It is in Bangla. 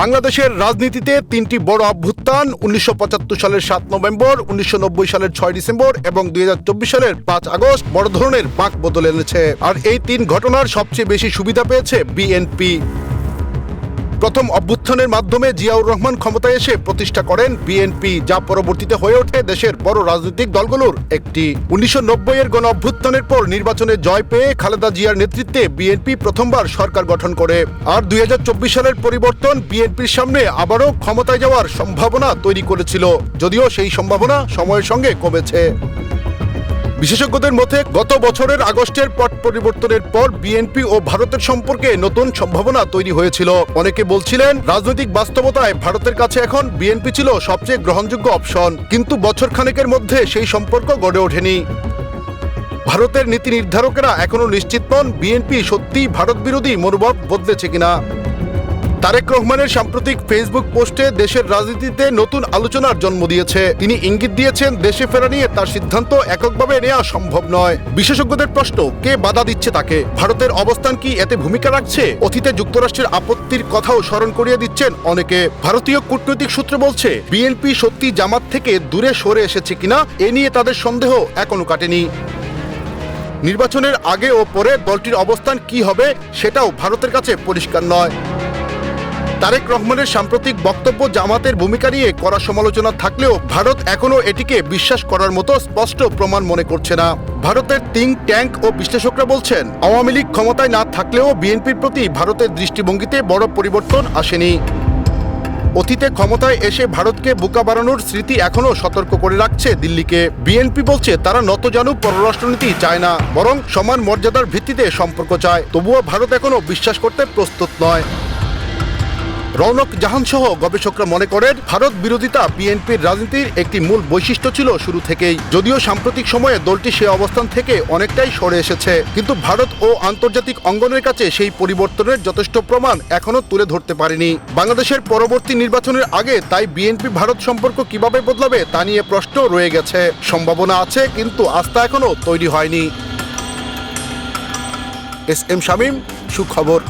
বাংলাদেশের রাজনীতিতে তিনটি বড় অভ্যুত্থান, উনিশশো পঁচাত্তর সালের সাত নভেম্বর, উনিশশো নব্বই সালের ছয় ডিসেম্বর এবং দুই হাজার চব্বিশ সালের পাঁচ আগস্ট বড় ধরনের বাঁক বদলে এনেছে। আর এই তিন ঘটনার সবচেয়ে বেশি সুবিধা পেয়েছে বিএনপি। প্রথম অভ্যুত্থানের মাধ্যমে জিয়াউর রহমান ক্ষমতায় এসে প্রতিষ্ঠা করেন বিএনপি, যা পরবর্তীতে হয়ে ওঠে দেশের বড় রাজনৈতিক দলগুলোর একটি। উনিশশো নব্বই এর গণ অভ্যুত্থানের পর নির্বাচনে জয় পেয়ে খালেদা জিয়ার নেতৃত্বে বিএনপি প্রথমবার সরকার গঠন করে। আর দুই হাজার চব্বিশ সালের পরিবর্তন বিএনপির সামনে আবারও ক্ষমতায় যাওয়ার সম্ভাবনা তৈরি করেছিল, যদিও সেই সম্ভাবনা সময়ের সঙ্গে কমেছে। বিশেষজ্ঞদের মতে, গত বছরের আগস্টের পট পরিবর্তনের পর বিএনপি ও ভারতের সম্পর্কে নতুন সম্ভাবনা তৈরি হয়েছিল। অনেকে বলছিলেন, রাজনৈতিক বাস্তবতায় ভারতের কাছে এখন বিএনপি ছিল সবচেয়ে গ্রহণযোগ্য অপশন। কিন্তু বছর খানেকের মধ্যে সেই সম্পর্ক গড়ে ওঠেনি। ভারতের নীতি নির্ধারকেরা এখনও নিশ্চিত নন, বিএনপি সত্যি ভারত বিরোধী মনোভাব বদলেছে কিনা। তারেক রহমানের সাম্প্রতিক ফেসবুক পোস্টে দেশের রাজনীতিতে নতুন আলোচনার জন্ম দিয়েছে। তিনি ইঙ্গিত দিয়েছেন, দেশে ফেরা নিয়ে তার সিদ্ধান্ত এককভাবে নেওয়া সম্ভব নয়। বিশেষজ্ঞদের প্রশ্ন, কে বাধা দিচ্ছে তাকে? ভারতের অবস্থান কি এতে ভূমিকা রাখছে? অতীতে যুক্তরাষ্ট্রের আপত্তির কথাও স্মরণ করিয়ে দিচ্ছেন অনেকে। ভারতীয় কূটনৈতিক সূত্র বলছে, বিএনপি সত্যি জামাত থেকে দূরে সরে এসেছে কিনা, এ নিয়ে তাদের সন্দেহ এখনও কাটেনি। নির্বাচনের আগে ও পরে দলটির অবস্থান কি হবে, সেটাও ভারতের কাছে পরিষ্কার নয়। তারেক রহমানের সাম্প্রতিক বক্তব্য জামাতের ভূমিকা নিয়ে করা সমালোচনা থাকলেও ভারত এখনও এটিকে বিশ্বাস করার মতো স্পষ্ট প্রমাণ মনে করছে না। ভারতের তিং ট্যাঙ্ক ও বিশ্লেষকরা বলছেন, আওয়ামী লীগ ক্ষমতায় না থাকলেও বিএনপির প্রতি ভারতের দৃষ্টিভঙ্গিতে বড় পরিবর্তন আসেনি। অতীতে ক্ষমতায় এসে ভারতকে বোকা বাড়ানোর স্মৃতি এখনও সতর্ক করে রাখছে দিল্লিকে। বিএনপি বলছে, তারা নতজানু পররাষ্ট্রনীতি চায় না, বরং সমান মর্যাদার ভিত্তিতে সম্পর্ক চায়। তবুও ভারত এখনও বিশ্বাস করতে প্রস্তুত নয়। রৌনক জাহান সহ গবেষকরা মনে করেন, ভারত বিরোধিতা বিএনপির রাজনীতির একটি মূল বৈশিষ্ট্য ছিল শুরু থেকেই। যদিও সাম্প্রতিক সময়ে দলটি সে অবস্থান থেকে অনেকটাই সরে এসেছে, কিন্তু ভারত ও আন্তর্জাতিক অঙ্গনের কাছে সেই পরিবর্তনের যথেষ্ট প্রমাণ এখনও তুলে ধরতে পারেনি। বাংলাদেশের পরবর্তী নির্বাচনের আগে তাই বিএনপি ভারত সম্পর্ক কীভাবে বদলাবে তা নিয়ে প্রশ্ন রয়ে গেছে। সম্ভাবনা আছে, কিন্তু আস্থা এখনও তৈরি হয়নি। এস এম শামীম, সুখবর।